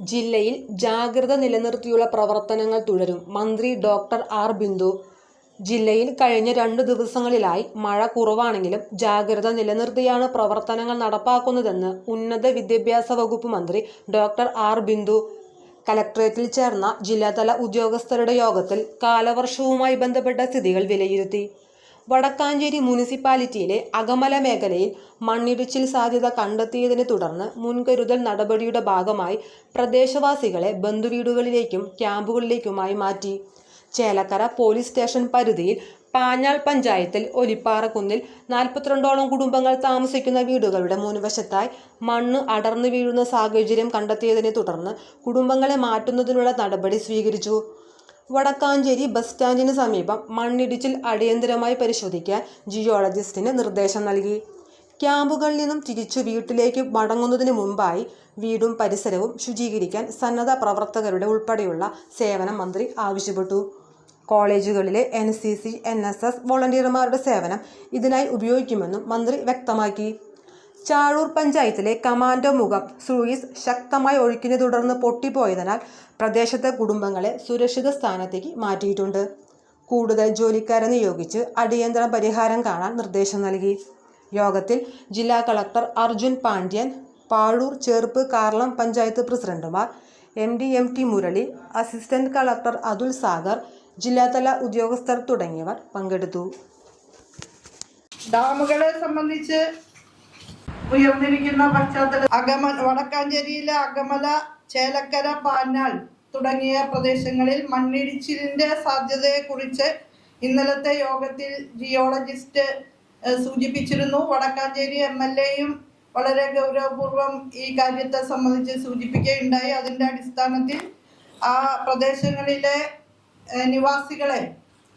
ജില്ലയിൽ ജാഗ്രത നിലനിർത്തിയുള്ള പ്രവർത്തനങ്ങൾ തുടരും. മന്ത്രി ഡോക്ടർ ആർ. ബിന്ദു. ജില്ലയിൽ കഴിഞ്ഞ രണ്ടു ദിവസങ്ങളിലായി മഴ കുറവാണെങ്കിലും ജാഗ്രത നിലനിർത്തിയാണ് പ്രവർത്തനങ്ങൾ നടപ്പാക്കുന്നതെന്ന് ഉന്നത വിദ്യാഭ്യാസ വകുപ്പ് മന്ത്രി ഡോക്ടർ ആർ. ബിന്ദു. കലക്ട്രേറ്റിൽ ചേർന്ന ജില്ലാതല ഉദ്യോഗസ്ഥരുടെ യോഗത്തിൽ കാലവർഷവുമായി ബന്ധപ്പെട്ട സ്ഥിതികൾ വിലയിരുത്തി. വടക്കാഞ്ചേരി മുനിസിപ്പാലിറ്റിയിലെ അകമല മേഖലയിൽ മണ്ണിടിച്ചിൽ സാധ്യത കണ്ടെത്തിയതിനെ തുടർന്ന് മുൻകരുതൽ നടപടിയുടെ ഭാഗമായി പ്രദേശവാസികളെ ബന്ധുവീടുകളിലേക്കും ക്യാമ്പുകളിലേക്കുമായി മാറ്റി. ചേലക്കര പോലീസ് സ്റ്റേഷൻ പരിധിയിൽ പാഞ്ഞാൾ പഞ്ചായത്തിൽ ഒലിപ്പാറക്കുന്നിൽ നാൽപ്പത്തിരണ്ടോളം കുടുംബങ്ങൾ താമസിക്കുന്ന വീടുകളുടെ മുൻവശത്തായി മണ്ണ് അടർന്നു വീഴുന്ന സാഹചര്യം കണ്ടെത്തിയതിനെ തുടർന്ന് കുടുംബങ്ങളെ മാറ്റുന്നതിനുള്ള നടപടി സ്വീകരിച്ചു. വടക്കാഞ്ചേരി ബസ് സ്റ്റാൻഡിന് സമീപം മണ്ണിടിച്ചിൽ അടിയന്തരമായി പരിശോധിക്കാൻ ജിയോളജിസ്റ്റിന് നിർദ്ദേശം നൽകി. ക്യാമ്പുകളിൽ നിന്നും തിരിച്ചു വീട്ടിലേക്ക് മടങ്ങുന്നതിന് മുമ്പായി വീടും പരിസരവും ശുചീകരിക്കാൻ സന്നദ്ധ പ്രവർത്തകരുടെ ഉൾപ്പെടെയുള്ള സേവനം മന്ത്രി ആവശ്യപ്പെട്ടു. കോളേജുകളിലെ N C C N S S വോളണ്ടിയർമാരുടെ സേവനം ഇതിനായി ഉപയോഗിക്കുമെന്നും മന്ത്രി വ്യക്തമാക്കി. ചാഴൂർ പഞ്ചായത്തിലെ കമാൻഡോ മുഖം സൂയിസ് ശക്തമായി ഒഴുക്കിനെ തുടർന്ന് പൊട്ടിപ്പോയതിനാൽ പ്രദേശത്തെ കുടുംബങ്ങളെ സുരക്ഷിത സ്ഥാനത്തേക്ക് മാറ്റിയിട്ടുണ്ട്. കൂടുതൽ ജോലിക്കാരെ നിയോഗിച്ച് അടിയന്തര പരിഹാരം കാണാൻ നിർദ്ദേശം നൽകി. യോഗത്തിൽ ജില്ലാ കളക്ടർ അർജുൻ പാണ്ഡ്യൻ പാഴൂർ ചേർപ്പ് കാർളം പഞ്ചായത്ത് പ്രസിഡന്റുമാർ M D M T Murali assistant collector Athul Sagar ജില്ലാതല ഉദ്യോഗസ്ഥർ തുടങ്ങിയവർ പങ്കെടുത്തു. ഡാമുകളെ സംബന്ധിച്ച് ഉയർന്നിരിക്കുന്ന പശ്ചാത്തല അകമ വടക്കാഞ്ചേരിയിലെ അകമല ചേലക്കര പാഞ്ഞാൾ തുടങ്ങിയ പ്രദേശങ്ങളിൽ മണ്ണിടിച്ചിലിന്റെ സാധ്യതയെക്കുറിച്ച് ഇന്നലത്തെ യോഗത്തിൽ ജിയോളജിസ്റ്റ് സൂചിപ്പിച്ചിരുന്നു. വടക്കാഞ്ചേരി എം എൽ എയും വളരെ ഗൗരവപൂർവം ഈ കാര്യത്തെ സംബന്ധിച്ച് സൂചിപ്പിക്കുകയുണ്ടായി. അതിന്റെ അടിസ്ഥാനത്തിൽ ആ പ്രദേശങ്ങളിലെ നിവാസികളെ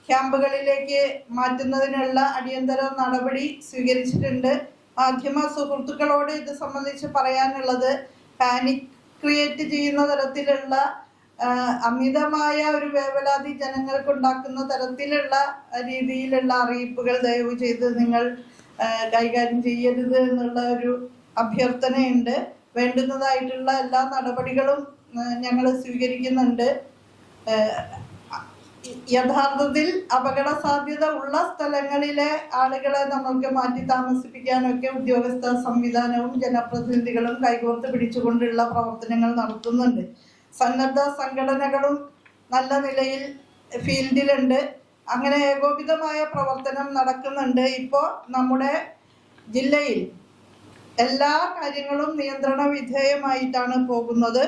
ക്യാമ്പുകളിലേക്ക് മാറ്റുന്നതിനുള്ള അടിയന്തര നടപടി സ്വീകരിച്ചിട്ടുണ്ട്. മാധ്യമ സുഹൃത്തുക്കളോട് ഇത് സംബന്ധിച്ച് പറയാനുള്ളത് പാനിക് ക്രിയേറ്റ് ചെയ്യുന്ന തരത്തിലുള്ള അമിതമായ ഒരു വേവലാതി ജനങ്ങൾക്ക് ഉണ്ടാക്കുന്ന തരത്തിലുള്ള രീതിയിലുള്ള അറിയിപ്പുകൾ ദയവ് ചെയ്ത് നിങ്ങൾ കൈകാര്യം ചെയ്യരുത് എന്നുള്ള ഒരു അഭ്യർത്ഥനയുണ്ട്. വേണ്ടുന്നതായിട്ടുള്ള എല്ലാ നടപടികളും ഞങ്ങൾ സ്വീകരിക്കുന്നുണ്ട്. യഥാർത്ഥത്തിൽ അപകട സാധ്യത ഉള്ള സ്ഥലങ്ങളിലെ ആളുകളെ നമ്മൾക്ക് മാറ്റി താമസിപ്പിക്കാനൊക്കെ ഉദ്യോഗസ്ഥ സംവിധാനവും ജനപ്രതിനിധികളും കൈകോർത്ത് പിടിച്ചുകൊണ്ടുള്ള പ്രവർത്തനങ്ങൾ നടത്തുന്നുണ്ട്. സന്നദ്ധ സംഘടനകളും നല്ല നിലയിൽ ഫീൽഡിലുണ്ട്. അങ്ങനെ ഏകോപിതമായ പ്രവർത്തനം നടക്കുന്നുണ്ട്. ഇപ്പോൾ നമ്മുടെ ജില്ലയിൽ എല്ലാ കാര്യങ്ങളും നിയന്ത്രണ വിധേയമായിട്ടാണ് പോകുന്നത്.